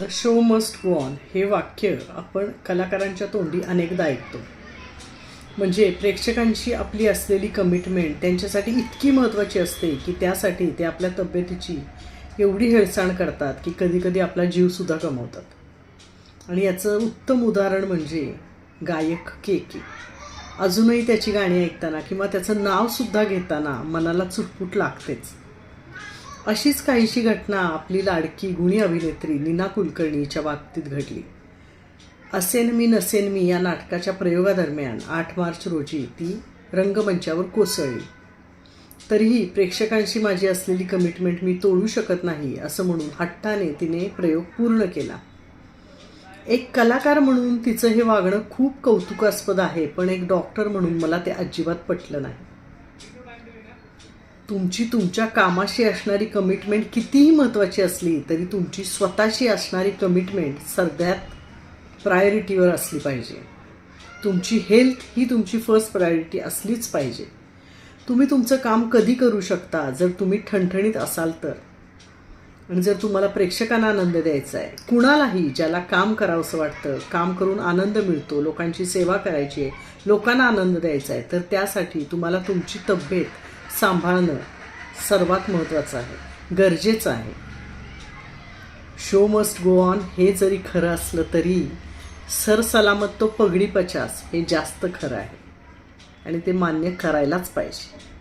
The show must go on हे वाक्य आपण कलाकारांच्या तोंडी अनेकदा ऐकतो. म्हणजे प्रेक्षकांशी आपली असलेली कमिटमेंट त्यांच्यासाठी इतकी महत्त्वाची असते की त्यासाठी ते आपल्या तब्येतीची एवढी हेळसाण करतात की कधीकधी आपला जीवसुद्धा गमावतात. आणि याचं उत्तम उदाहरण म्हणजे गायक के के. अजूनही त्याची गाणी ऐकताना किंवा त्याचं नावसुद्धा घेताना मनाला चुटपुट लागतेच. अशीच काहीशी घटना आपली लाडकी गुणी अभिनेत्री नीना कुलकर्णीच्या बाबतीत घडली. असेन मी नसेन मी या नाटकाच्या प्रयोगादरम्यान आठ मार्च रोजी ती रंगमंचावर कोसळली. तरीही प्रेक्षकांशी माझी असलेली कमिटमेंट मी तोडू शकत नाही असं म्हणून हट्टाने तिने प्रयोग पूर्ण केला. एक कलाकार म्हणून तिचं हे वागणं खूप कौतुकास्पद आहे पण एक डॉक्टर म्हणून मला ते अजिबात पटलं नाही. तुमची तुमच्या कामाशी असणारी कमिटमेंट कितीही महत्त्वाची असली तरी तुमची स्वतःशी असणारी कमिटमेंट सगळ्यात प्रायोरिटीवर असली पाहिजे. तुमची हेल्थ ही तुमची फर्स्ट प्रायोरिटी असलीच पाहिजे. तुम्ही तुमचं काम कधी करू शकता जर तुम्ही ठणठणीत असाल तर. आणि जर तुम्हाला प्रेक्षकांना आनंद द्यायचा आहे कुणालाही ज्याला काम करावंसं वाटतं काम करून आनंद मिळतो लोकांची सेवा करायची आहे लोकांना आनंद द्यायचा आहे तर त्यासाठी तुम्हाला तुमची तब्येत सांभाळणं सर्वात महत्त्वाचं आहे गरजेचं आहे. शो मस्ट गो ऑन हे जरी खरं असलं तरी सरसलामत तो पगडी पचास हे जास्त खरं आहे. आणि ते मान्य करायलाच पाहिजे.